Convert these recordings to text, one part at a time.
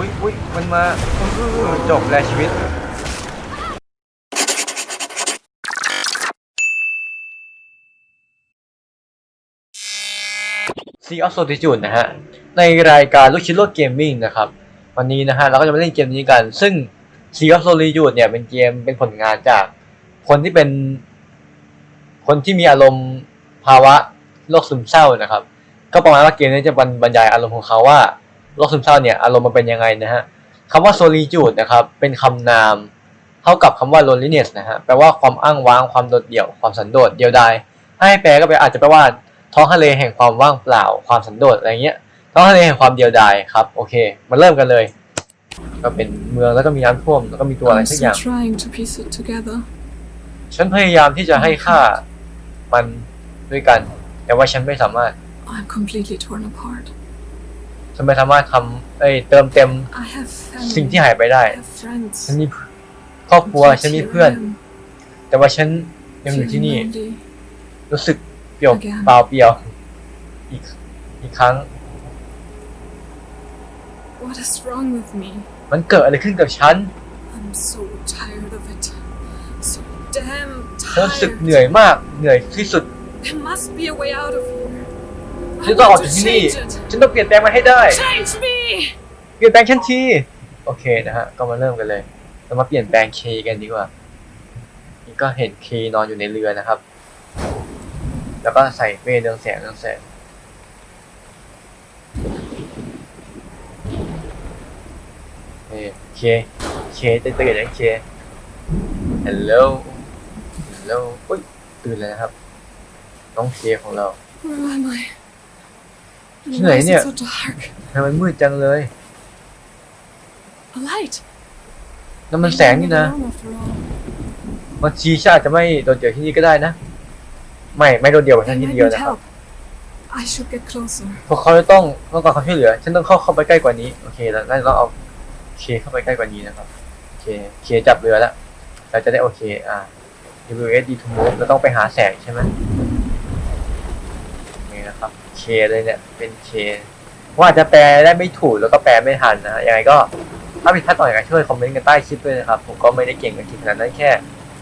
อุ้ยอุ้ยมันมาจบแล้วชีวิตซีออฟโซติจูดนะฮะ ในรายการลูกชิ้นโลดเกมมิ่งนะครับ วันนี้นะฮะ เราก็จะมาเล่นเกมนี้กัน ซึ่ง Sea of Solitude เนี่ยเป็นเกมเป็นผลงานจากคนที่เป็น คนที่มีอารมณ์ภาวะโรคซึมเศร้านะครับ ก็ประมาณว่าเกมนี้จะบรรยายอารมณ์ของเขาว่า โรคซึมเศร้าเนี่ยอารมณ์มันเป็นยังไงนะฮะคำว่า solitude นะครับเป็นคำนาม เท่ากับคำว่า loneliness นะฮะแปลว่าความอ้างว้างความโดดเดี่ยวความสันโดษเดียวดายถ้าให้แปลก็ไปอาจจะแปลว่าท้องทะเลแห่งความว่างเปล่าความสันโดษอะไรเงี้ยท้องทะเลแห่งความเดียวดายครับโอเคมาเริ่มกันเลย ก็เป็นเมืองแล้วก็มีน้ำท่วมแล้วก็มีตัวอะไร I'm สักอ still ย่าง trying to piece it together. ฉันพยายามที่จะให้ค่ามันด้วยกัน แต่ว่าฉันไม่สามารถ I'm completely torn apart. ฉันไม่สามารถทำเอ้ยเติมเต็ม I have family. สิ่งที่หายไปได้ I have friends. ฉันมีครอบครัวฉันมีเพื่อน แต่ว่าฉันยังอยู่ที่นี่ Feeling lonely. รู้สึกเปลี่ยว Again. เปล่าเปลี่ยว อีกอีกครั้ง What is wrong with me? มันเกิดอะไรขึ้นกับฉัน I'm so tired of it. So damn ฉันรู้สึก tired. เหนื่อยมาก เหนื่อยที่สุด There must be a way out of here. ฉั I นต้องออก want จาก to ที่นี่ change it. ฉันต้องเปลี่ยนแปลงมันให้ได้ Change me! เปลี่ยนแปลงฉันที โอเคนะฮะ ก็มาเริ่มกันเลย เรามาเปลี่ยนแปลงเคกันดีกว่า นี่ก็เห็นเคนอนอยู่ในเรือนะครับ แล้วก็ใส่เป้เรืองแสงเรืองแสงเฮ้เค เคจะตื่นยังเค ฮัลโหล ฮัลโหลอุ้ยตื่นแล้วนะครับ น้องเคของเรา Where am I? And Cái why này is nhỉ? it so dark? ทำไมมันมืดจังเลย A light. นั่นมัน Maybe แสง I'm นี่ not นะ alone after all. บางทีชาติจะไม่โดดเดี่ยวที่นี่ก็ได้นะ ไม่ไม่โดดเดี่ยวกว่าฉั They นที might เดียว need นะครับ help. I should get closer. พวกเขาจะต้องต้องการความช่วยเหลือ ฉันต้องเข้าเข้าไปใกล้กว่านี้โอเคแล้วนั่นเราเอาเคเข้าไปใกล้กว่านี้นะครับโอเคเคจับเรือแล้วเราจะได้โอเคอ่า WSD to move เราต้องไปหาแสงใช่ไหม นี่นะครับเคเลยเนี่ย เป็นเคว่าอาจจะแปลได้ไม่ถูกแล้วก็แปลไม่ทันนะฮะยังไงก็ถ้าผิดพลาดต่อยกันช่วยคอมเมนต์กันใต้คลิปด้วยนะครับ ผมก็ไม่ได้เก่งกับคลิปขนาดนั้นแค่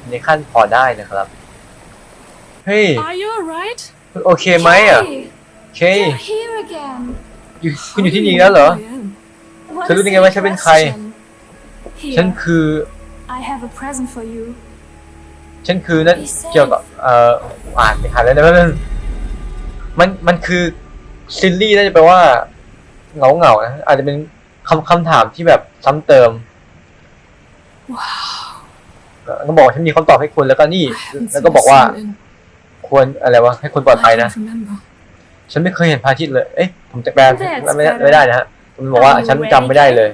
ในขั้นพอได้นะครับ เฮ้ย Are you alright? คุณโอเคไหมอะ Hey, เค you're here again. อยู่คุณอยู่ที่นี่แล้วเหรอ I am. What เธอรู้ is ได้ไง your ว่าฉันเป็นใคร question? ฉัน Here, คือ I have a present for you. ฉันคือนั่น Be safe เกี่ยวกับเอ่ออ่านไม่ทันแล้วนะมัน มันมันคือซิลลี่น่าจะแปลว่าเหงาเหงาๆนะอาจจะเป็นคำคำถามที่แบบซ้ำเติม Wow. ก็บอกว่าฉันมีคำตอบให้คุณแล้วก็นี่ I haven't แล้ว seen ก็ the บอกว่า sun in ควรอะไรวะให้คุณปลอดภัย I นะ don't remember. ฉันไม่เคยเห็นพระอาทิตย์เลย เอ๊ะผมจะแปล That's ไม่ได้ better. ไม่ได้นะฮะมันบอกว่า Are you ฉันจำไม่ได้เลย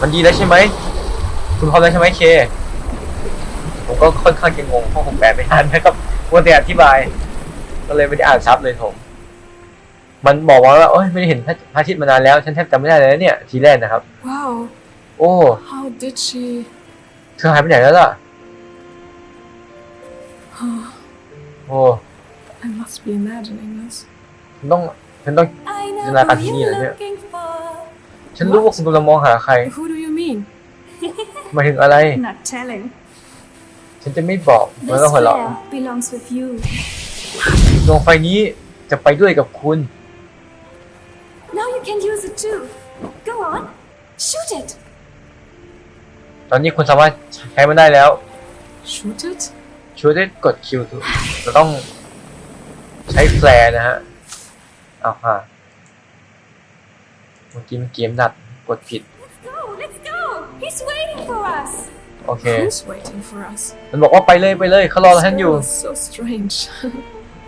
มันดีแล้วใช่ไหมคุณพร้อมแล้วใช่ไหมเค ผมก็ค่อนข้างจะงงเพราะผมแปลไม่ทันนะครับว่าแต่อธิบาย ก็เลยไม่ได้อ่านซับเลยผม มันบอกว่าโอ้ยไม่ได้เห็นพระอาทิตย์มานานแล้ว ฉันแทบจำไม่ได้เลยนะเนี่ย ทีแรกนะครับ Wow. โอ้ How did she? เธอหายไปไหนแล้วล่ะ Oh, โอ้ I must be imagining this. ฉันต้องฉันต้อง I know Là who cảnh gì you're vậy? looking for. ฉันรู้ว่าคุณกำลังมองหาใคร Who do you mean? หมายถึงอะไร Not telling. ฉันจะไม่บอกมัน This ก็หัวเราะ flare belongs with you. ดวงไฟนี้จะไปด้วยกับคุณ Now you can use it too. Go on, shoot it. ตอนนี้คุณสามารถใช้มันได้แล้ว Shoot it? ช่วยได้กดคิวถูกเราต้องใช้แฟลร์นะฮะเอาค่ะเมื่อกี้มันเกมดัดกดผิด Let's go, let's go. He's waiting for us. โอเค Who's waiting for us? มันบอกว่าไปเลยไปเลยเขารอเราท่านอยู่ This world is so strange.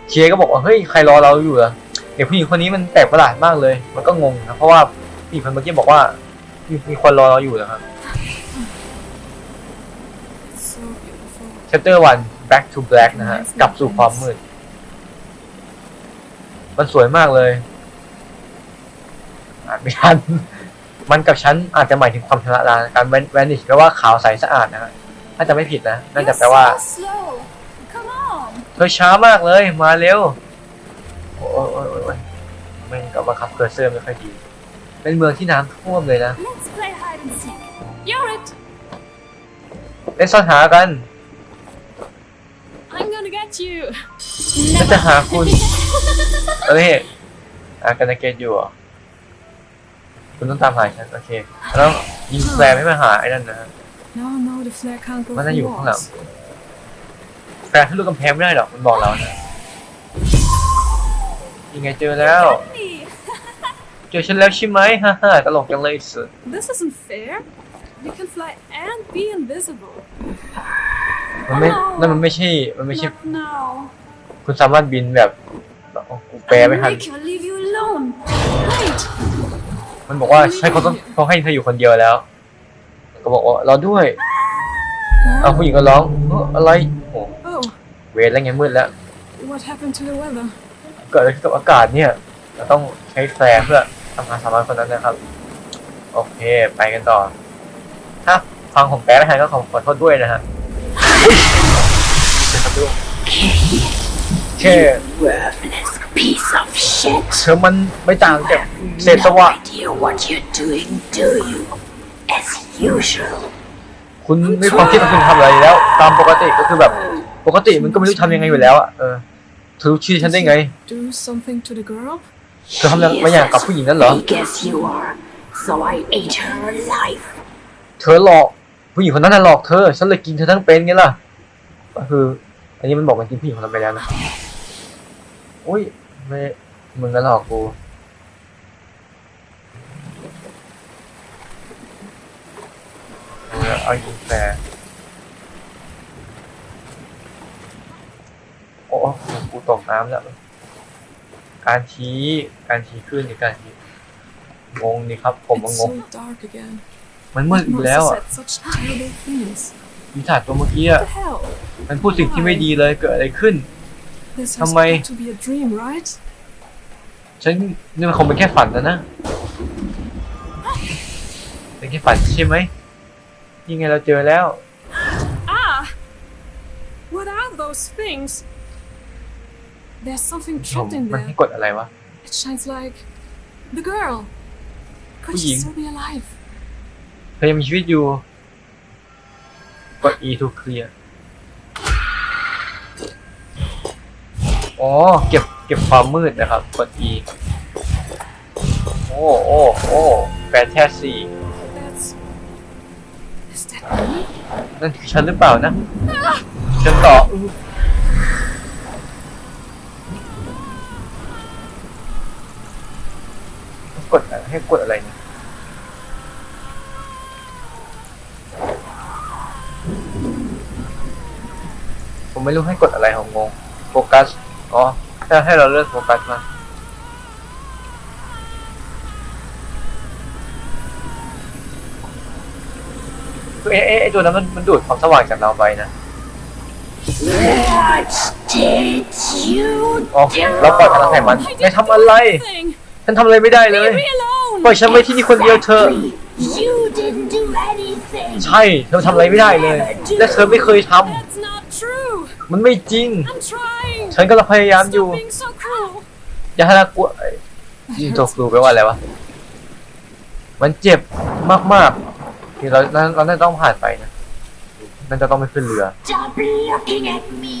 เคียร์ก็บอกว่าเฮ้ยใครรอเราอยู่เหรอเด็กผู้หญิงคนนี้มันแปลกประหลาดมากเลย มันก็งงนะเพราะว่าผู้หญิงคนเมื่อกี้บอกว่ามีมีคนรอเราอยู่นะครับ so chapter one back to black นะฮะกลับสู่ความมืด มันสวยมากเลยอ่านไม่ทันมันกับฉันอาจจะหมายถึงความชนะลาการ vanish แปลว่าขาวใสสะอาดนะฮะถ้าจะไม่ผิดนะน่าจะแปลว่า เธอช้ามากเลย มาเร็ว โอ้ยโอ้ยโอ้ยโอ้ยมันก็บังคับเคอร์เซอร์ไม่ค่อยดี เป็นเมืองที่น้ำท่วมเลยนะ Let's play hide and seek. You're it. เล่นซ่อนหากัน I'm gonna get you. ฉันจะหาคุณ เอ้ยอากันเกตอยู่เหรอคุณต้องตามหาฉันโอเคแล้วยิงแฟร์ไม่มาหาไอ้นั่นนะฮะ Now I know the flare can't go มันจะ through อยู่ข้างหลัง walls. แฟร์ทะลุกำแพงไม่ได้หรอกมันบอกเรานะยังไงเจอแล้ว Me. เจอฉันแล้วใช่ไหมฮ่าฮ่าตลกจังเลยสุด This isn't fair. You can fly and be invisible. มันไม่นั่นมันไม่ใช่มันไม่ใช่ Not now. คุณสามารถบินแบบโอ้กูแปลไม่ทัน Make her leave you alone. Wait. มันบอกว่าใช่เขาต้องเขาให้เธออยู่คนเดียวแล้ว ก็บอกว่าเราด้วย เอา Girl. ผู้หญิงก็ร้องเอ้ออะไรโอ้ Oh, เวรแล้วไงมืดแล้ว what happened to the weather? เกิดอะไรขึ้นกับอากาศเนี่ย เราต้องใช้แฟร์เพื่อทำงานสามารถคนนั้นนะครับ โอเค ไปกันต่อ ถ้าฟังผมแปลไม่ทันก็ขอขอโทษด้วยนะฮะอุ๊ยเจ็บกระดุ้งแค่ Worthless piece of shit. เธอมันไม่ต่างจากเศษสวะ idea what you're doing, do you? As usual. คุณไม่ความคิดว่าคุณทำอะไรแล้ว ตามปกติก็คือแบบ ปกติมันก็ไม่รู้ทำยังไงอยู่แล้วอะเออเธอรู้ชื่อฉันได้ไง Do something to the girl? เธอทำอะไรบางอย่างกับผู้หญิงนั้นเหรอ I guess you are. So I ate her alive. เธอหลอกผู้หญิงคนนั้นน่ะหลอกเธอ ฉันเลยกินเธอทั้งเป็นไงล่ะก็คือ อันนี้มันบอกมันกินผู้หญิงคนนั้นไปแล้วนะอุ้ยไม่มึงก็หลอกกูเออเอายิงแฟร์โอ้โห กูตกน้ำแล้วการชี้การชี้ขึ้นในการชี้งงนี่ครับ ผมก็ It's งง so dark again. มันมืดอีกแล้ว Monster อะ said such terrible things. ปีศาจตัวเมื่อกี้ What อะ the hell? มันพูดสิ่งที่ไม่ดีเลยเกิดอะไรขึ้น This has ทำไม? got to be a dream, right? ฉันนี่มันคงเป็นแค่ฝันนะนะเป็นแค่ฝันใช่ไหมยังไงเราเจอแล้ว Ah! What are those things? There's something ผม trapped in มันให้ there. กดอะไรวะ It shines like the girl. Could she ผู้หญิง still be alive? เธอยังมีชีวิตอยู่ กด E to clear อ๋อ เก็บ เก็บความมืดนะครับ กด E โอ้ โอ้ โอ้แฟนแทซี That's. Is that me? นั่นคือฉันหรือเปล่านะ ฉันต่ออื้อก ดอะไรให้กดอะไรเนี่ยผมไม่รู้ให้กดอะไรของงงโฟกัสอ๋อถ้าให้เราเลือกโฟกัสมาเอ๊ะเอ๊ะไอตัวนั้นมันมันดูดความสว่างจากเราไปนะ What did you อ๋อเราปล่อยพลังแห่งมัน I ไม่ didn't ทำอะไร do anything. ฉันทำอะไรไม่ได้เลย Leave me alone. ปล่อยฉันไว้ที่นี่คนเดียวเธอะ You didn't do anything. ใช่ เธอทำอะไรไม่ได้เลย และเธอไม่เคยทำ That's not true. มันไม่จริง I'm trying. ฉันก็พยายามอยู่ Stop being so cruel. อย่าให้น่ากลัวเอ้ย That ยิงตัว hurts. ครูไปลว่าอะไรวะ มันเจ็บมากๆที่เรานั้นเราน่าจะต้องผ่านไปนะนั่นจะต้องไปขึ้นเรือ Stop looking at me.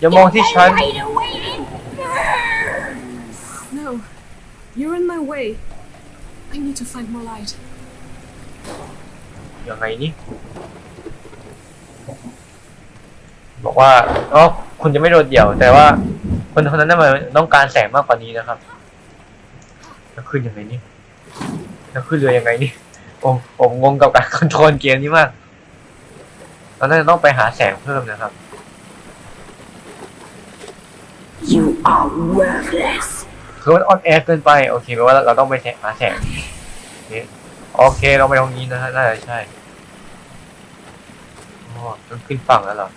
อย่ามองที่ฉัน Right away. It burns. No, you're in my way. I need to find more light. ยังไงนี่ บอกว่าอ๋อคุณจะไม่โดดเดี่ยว แต่ว่า คนคนนั้นน่ะมันต้องการแสงมากกว่านี้นะครับ แล้วขึ้นยังไงนี่ แล้วขึ้นเรือยังไงนี่ผมผมงงกับการคอนโทรลเกมนี้มากเราน่าจะต้องไปหาแสงเพิ่มนะครับ You are worthless. คือมันออนแอร์เกินไป โอเคแปลว่าเราต้องไปแสงหาแสงโอเคโอเคเราไปตรงนี้นะฮะน่าจะใช่อ๋อต้องขึ้นฝั่งแล้วเหรอ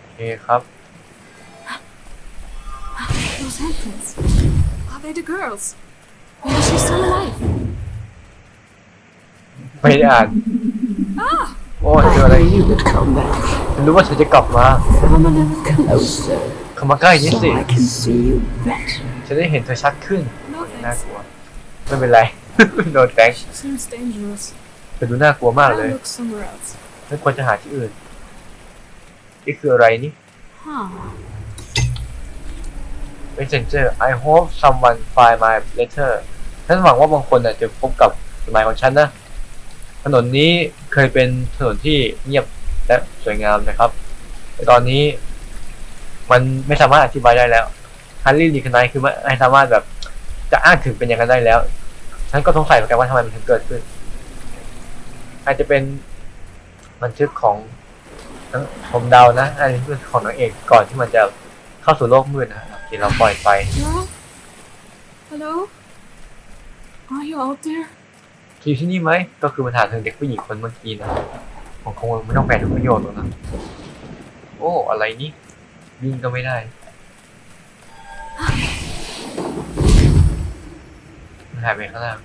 โอเคครับ Those handprints. Are they the girls? Maybe she's still alive. ไม่ได้อ่าน Ah! โอ้เจออะไร you would come back. ฉันรู้ว่าเธอจะกลับมา Come a little closer. เข้ามาใกล้นิด so สิ I can see you better. จะได้เห็นเธอชัดขึ้น No น่า thanks. กลัว ไม่เป็นไร โดนแตง Seems dangerous. แต่ดูน่ากลัวมากเลย I'll look somewhere else. ไม่ควรจะหาที่อื่น นี่คืออะไรนี่ Huh. Messenger I hope someone find my letter ฉันหวังว่าบางคนน่ะจะพบกับจดหมายของฉันนะ ถนนนี้เคยเป็นถนนที่เงียบและสวยงามนะครับแต่ตอนนี้ มันไม่สามารถอธิบายได้แล้วฮันรี่ดีคไนคือไม่สามารถแบบจะอ้างถึงเป็นอย่างนั้นได้แล้วฉันก็สงสัยเหมือนกันว่าทำไมมันถึงเกิดขึ้น อาจจะเป็นบันทึกของผมเดานะอันนี้คือของนางเอกก่อนที่มันจะเข้าสู่โลกมืดนะที่เราปล่อยไป Girl? Hello? Are you out there? อยู่ที่นี่ไหม ก็คือมาถามถึงเด็กผู้หญิงคนเมื่อกี้นะของคงไม่ต้องแปลถึงประโยชน์หรอกนะ โอ้ อะไรนี่วิ่งก็ไม่ได้ มันหายไปข้างล่าง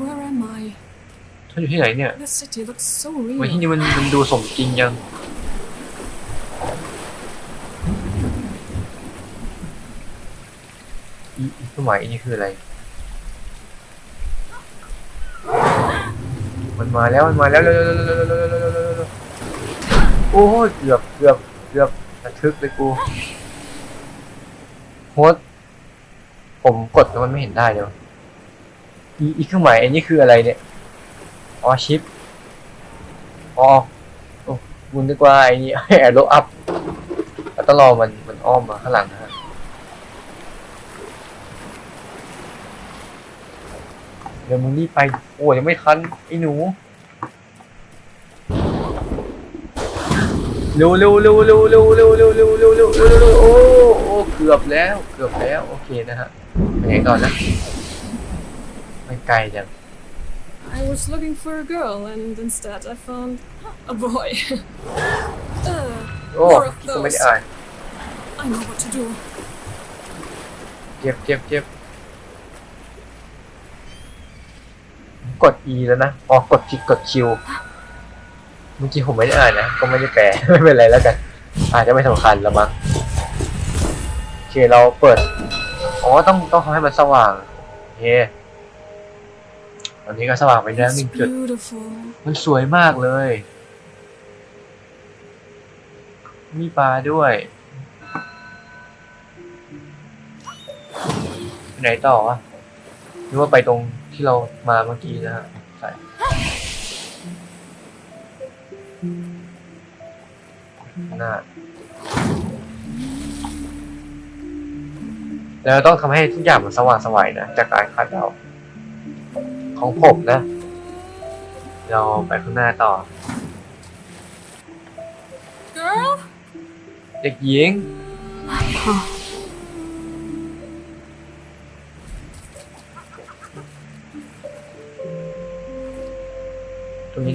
Where am I? ฉันอยู่ที่ไหนเนี่ย This city looks so วัน real. ที่นี่มันมันดูสมจริงยังอีอีสมัยนี่คืออะไร มันมาแล้วมันมาแล้วเร็วโอ้เกือบเกือบเกือบระทึกเลยกูโฮสผมกดแล้วมันไม่เห็นได้เดี๋ยวอีอีเครื่องหมายอันนี้คืออะไรเนี่ยอ๋อชิปอ๋อโอ้คุณนึกว่าไอ้นี่แอร์โลอัพแล้วต้องรอมันมันอ้อมมาข้างหลังนะ เดี๋ยวมึงรีบไป โอ้ยยังไม่ทันไอ้หนู เร็วเร็วเร็วเร็วเร็วเร็วเร็วเร็วเร็วเร็วเร็วเร็วโอ้โอ้เกือบแล้ว เกือบแล้ว โอเคนะฮะไปไหนต่อนะไม่ไกลจัง I was looking for a girl and instead I found a boy. uh, โอ้ more of ก็ไม่ได้ those. อ่าน I know what to do. เจ็บเจ็บเจ็บ กด E แล้วนะอ๋อกดผิดกดคิวเมื่อกี้ผมไม่ได้อ่านนะ ก็ไม่ได้แปล ไม่เป็นไรแล้วกัน อาจจะไม่สำคัญละมั้งโอเคเราเปิด อ๋อต้องต้องทำให้มันสว่างโอเคตอนนี้ก็สว่างไปแล้วห It's นึ่งจุด beautiful. มันสวยมากเลย มีปลาด้วยไปไหนต่อวะหรือว่าไปตรง ที่เรามาเมื่อกี้นะฮะใส่หน้าแล้วเราต้องทำให้ทุกอย่างมันสว่างสวัยนะ จากการคาดเดาของผมนะ เราไปข้างหน้าต่อ Girl? เด็กหญิงตร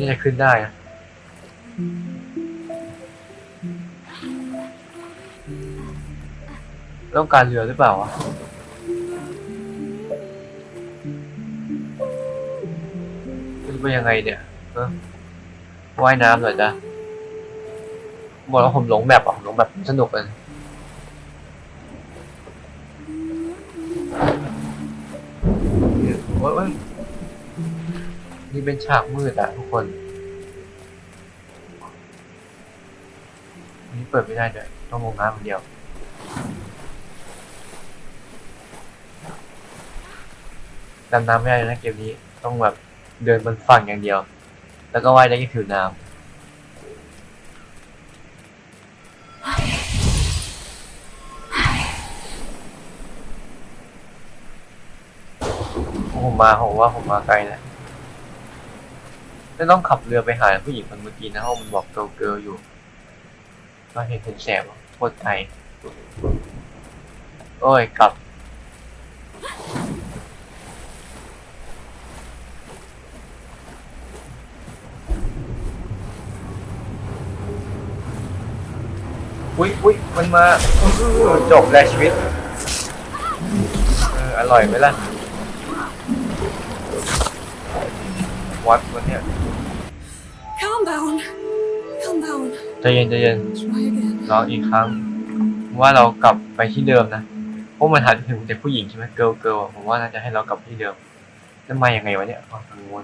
น่าจะขึ้นได้นะต้องการเรือหรือเปล่าวะจะไปยังไงเนี่ยเออว่ายน้ำเหรอยจ๊ะบอกแล้วผมหลงแบบอะหลงแบบสนุกเลยโอ้ยโอ้ย นี่เป็นฉากมืดอะทุกคนนนี้เปิดไม่ได้ด้วยต้องลงน้ำคนเดียว ดำน้ำไม่ได้เลยนะเกมนี้ ต้องแบบเดินบนฝั่งอย่างเดียว แล้วก็ว่ายได้แค่ผิวน้ำผมมาผมว่าผมมาไกลแล้ วจะต้องขับเรือไปหาผู้หญิงคนเมื่อกี้นะเพราะมันบอกเกิร์ลเกิร์ลอยู่ก็เห็นเป็นแสบอะโคตรไกลโอ้ยกลับอุ้ยอุ้ยมันมาจบแล้วชีวิตอออร่อยไหมล่ะวัดวันเนี้ย Calm down. Calm down. ใจเย็นใจเย็น Try again. รออีกครั้งผมว่าเรากลับไปที่เดิมนะเพราะมันหาถึงเด็กผู้หญิงใช่ไหมเกิร์ลเกิร์ลผมว่าน่าจะให้เรากลับที่เดิมแล้วมายังไงวะเนี่ยอ๋อทางนู้น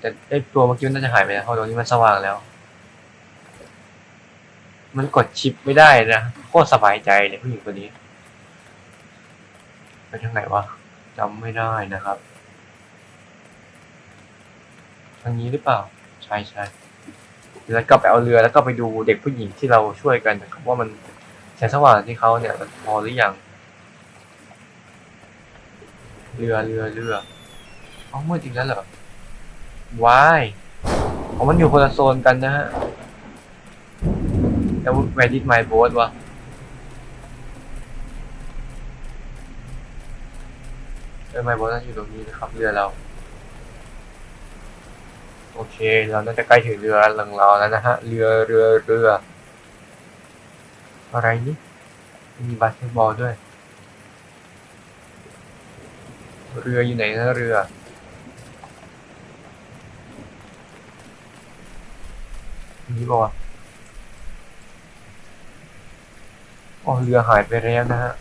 แต่ไอตัวเมื่อกี้มันน่าจะหายไปแล้วเพราะตรงนี้มันสว่างแล้ว มันกดชิปไม่ได้นะโคตรสบายใจเลยผู้หญิงคนนี้ไปทางไหนวะจำไม่ได้นะครับ ทางนี้หรือเปล่า ใช่ใช่แล้วก็ไปเอาเรือแล้วก็ไปดูเด็กผู้หญิงที่เราช่วยกันนะครับว่ามันแสงสว่างที่เขาเนี่ยมันพอหรือยังเรือเรือเรือเอ้ามืดอีกแล้วเหรอว้ายอ๋อมันอยู่คนละโซนกันนะฮะแล้ว where did my boat วะเออ my boat น่าจะอยู่ตรงนี้นะครับเรือเรา โอเค เราน่าจะใกล้ถึงเรือหลังเราแล้วนะฮะ เรือเรือเรือ อะไรนี่ มีบาสเกตบอลด้วย เรืออยู่ไหนนะเรือ นี่บอกอ๋อเรือหายไปแล้วนะฮะ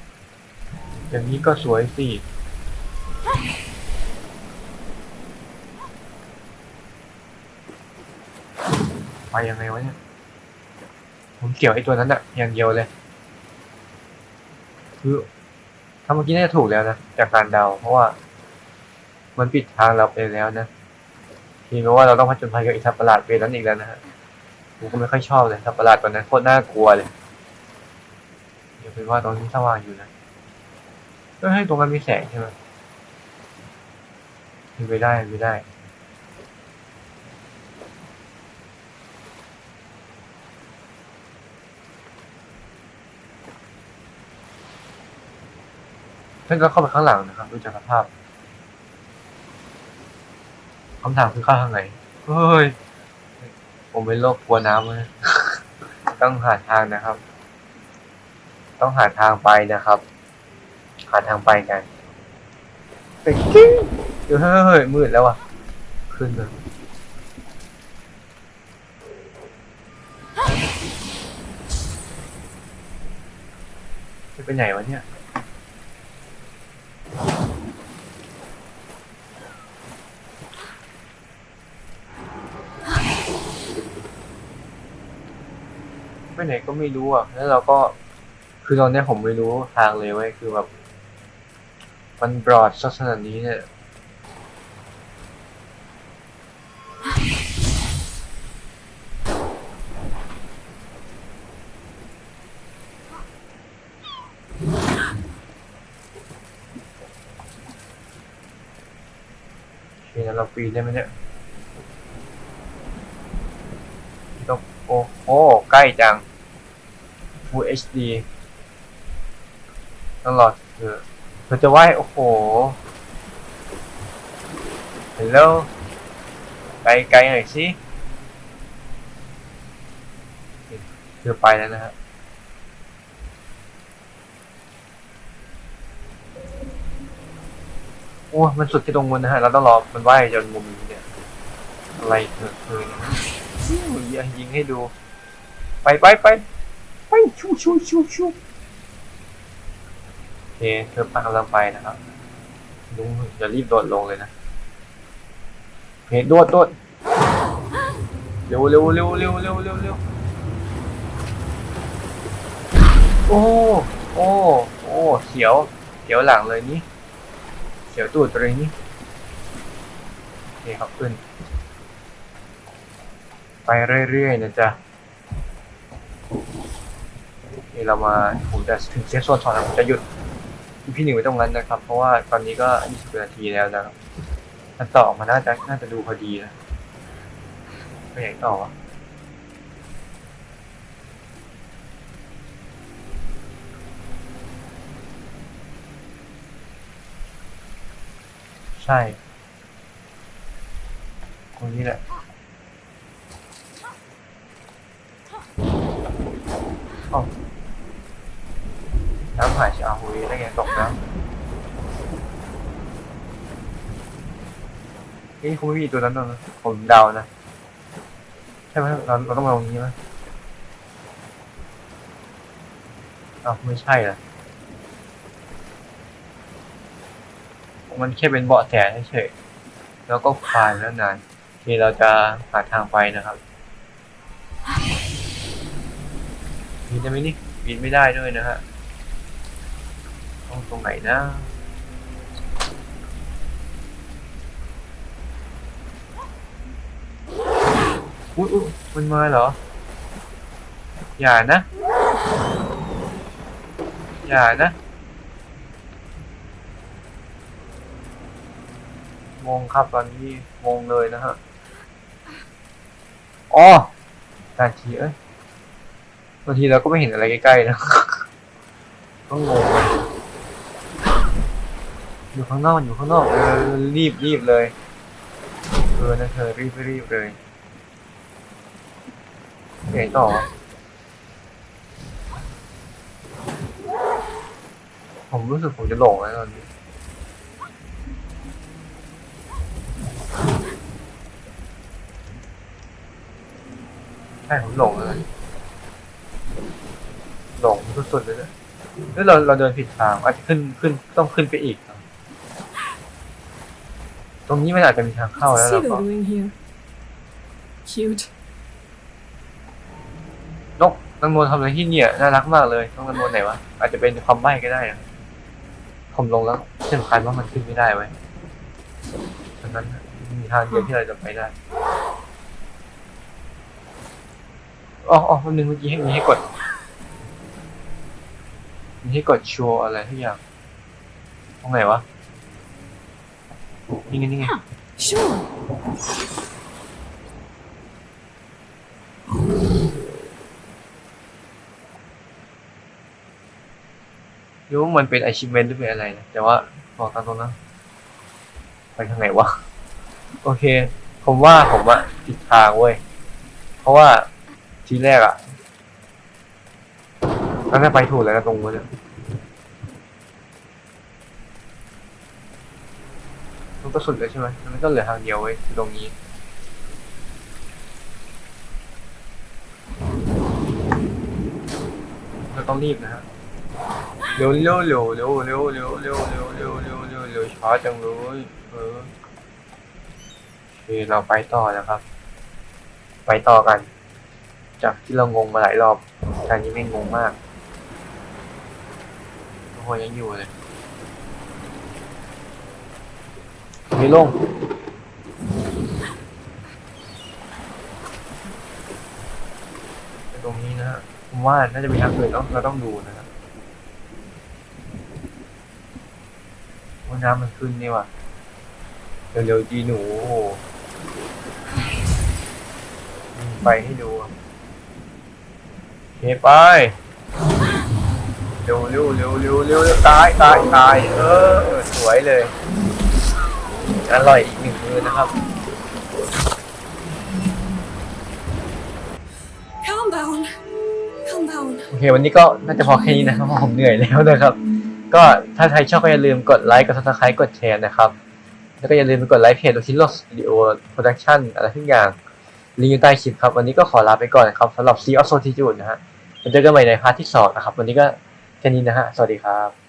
อย่างนี้ก็สวยสิ ไปยังไงวะเนี่ย ผมเกี่ยวไอ้ตัวนั้นอะอย่างเดียวเลย คือถ้าเมื่อกี้น่าจะถูกแล้วนะ จากการเดา เพราะว่า มันปิดทางเราไปแล้วนะทีนี้ว่าเราต้องผจญภัยกับอีสัตว์ประหลาดเวนั้นอีกแล้วนะฮะผมก็ไม่ค่อยชอบเลยสัตว์ประหลาดตัวนั้นโคตรน่ากลัวเลยเดี๋ยวเป็นว่าตรงนี้สว่างอยู่นะเฮ้ยตรงนั้นมีแสงใช่ไหมเป็นไปได้เป็นไปได้ เพื่อนก็เข้าไปข้างหลังนะครับ ดูจากสภาพคำถามคือเข้าทางไหนเฮ้ย ผมเป็นโรคกลัวน้ำเลยต้องหาทางนะครับ ต้องหาทางไปนะครับ หาทางไปกันไปกิ้งเดี๋ยวเฮ้ยมืดแล้วว่ะ ขึ้นเลยจะไปไหนวะเนี่ย ไปไหนก็ไม่รู้อะแล้วเราก็คือตอนนี้ผมไม่รู้ทางเลยเว้ยคือแบบ มันบรอดซะขนาดนี้เนี่ยเคงั้นเราปีนได้ไหมเนี่ยต้องโอ้โหใกล้จัง Full HD ต้องรออเธอจะไหวโอ้โหเห็นแล้วไปไกลหน่อยสิเธอไปแล้วนะฮะโอ้มันสุดที่ตรงมุนนะฮะ เราต้องรอมันไหวจนมุมนี้เนี่ย อะไรเธอเธอเนี่ยยิงให้ดู ไปไปไป ไปชูชูชูชูโอเคเธอปักกำลังไปนะครับลุงอย่ารีบโดดลงเลยนะเฮ้ยโดดโดดเร็วเร็วเร็วเร็วเร็วเร็วเร็วโอ้โอ้โอ้เขียวเขียวหลังเลยนี่เขียวตูดเลยนี่โอเคครับขึ้นไปเรื่อยๆนะจ๊ะ นี่เรามาผมจะถึงเซฟโซนสองแล้วผมจะหยุดพี่หนึ่งไว้ตรงนั้นนะครับ เพราะว่าตอนนี้ก็20นาทีแล้วนะครับถ้าต่อมาน่าจะน่าจะดูพอดีนะไปไหนต่อวะใช่ตรงนี้แหละ อ้าวน้ำหาย ชาหุยไงตกน้ำนี่คงไม่มีตัวนั้นหรอกนะผมเดานะ ใช่ไหมเราเราต้องมาตรงนี้ไหมอ้าวไม่ใช่เหรอมันแค่เป็นเบาะแสเฉยๆแล้วก็คลานแล้วนานทีเราจะหาทางไปนะครับบินได้ไหมนี่บินไม่ได้ด้วยนะฮะ ต้องตรงไหนนะอุ้ยมันมาเหรอ อย่านะ อย่านะงงครับตอนนี้งงเลยนะฮะอ๋อนาทีเอ้ยบางทีเราก็ไม่เห็นอะไรใกล้ๆนะก็งงเลย อยู่ข้างนอกอยู่ข้างนอกเออรีบรีบเลย เออนะเธอรีบรีบเลยไหนต่อ ผมรู้สึกผมจะหลงแล้วตอนนี้ใช่ผมหลงเลยหลงสุดๆเลยเนี่ยแล้วเราเราเดินผิดทางอาจจะขึ้นขึ้นต้องขึ้นไปอีก ตรงนี้มันอาจจะมีทางเข้า What's แล้วเรา Seagull ก็ doing here? Cute. นกนางนวลทำอะไรที่เนี่ยน่ารักมากเลยนกนางนวลไหนวะอาจจะเป็นความใบ้ก็ได้นะผมลงแล้วที่สำคัญว่ามันขึ้นไม่ได้ไว้ยฉะนั้นมีทางเดียวที่เราจะไปได้อ๋ออ๋อแป๊บนึงเมื่อกี้ให้มีให้กด มีให้กดโชว์อะไรทุกอย่างตรงไหนวะ นี่ไงนี่ไง Sure. รู้ว่ามันเป็น achievement หรือเป็นอะไรนะแต่ว่าบอกตามตรงนะไปทางไหนวะ โอเค ผมว่าผมอะผิดทางเว้ย เพราะว่าทีแรกอะตั้งแต่ไปถูกแล้วนะตรงนู้นอะ มันก็สุดเลยใช่ไหมมันก็เหลือทางเดียวเว้ยคือตรงนี้เราต้องรีบนะฮะเร็วเร็วเร็วเร็วเร็วเร็วเร็วเร็วเร็วเร็วเร็วเร็วช้าจังเลยเออโอเคเราไปต่อนะครับ ไปต่อกัน จากที่เรางงมาหลายรอบการนี้ไม่งงมากโอ้โหยังอยู่เลย มีลงตรงนี้นะฮะผมว่าน่าจะมีทางอื่นต้องเราต้องดูนะครับว่าน้ำมันขึ้นนี่ว่ะเร็วๆจีหนูไปให้ดูโอเคไปเร็วเร็วเร็วเร็วเร็วเร็วตายตายตายเออสวยเลย อร่อยอีกหนึ่งมือนะครับ Calm down. Calm down. โอเค วันนี้ก็น่าจะพอแค่นี้นะครับเพราะผมเหนื่อยแล้วนะครับ ก็ถ้าใครชอบก็อย่าลืมกดไลค์ กดซับสไครต์กดแชร์นะครับ แล้วก็อย่าลืมไปกดไลค์เพจโดคิโลสตูดิโอโปรดักชั่นอะไรทุกอย่างลิงก์อยู่ใต้คลิปครับ วันนี้ก็ขอลาไปก่อนนะครับสำหรับ Sea of Solitude นะฮะเจอกันใหม่ในพาร์ทที่สองนะครับ วันนี้ก็แค่นี้นะฮะ สวัสดีครับ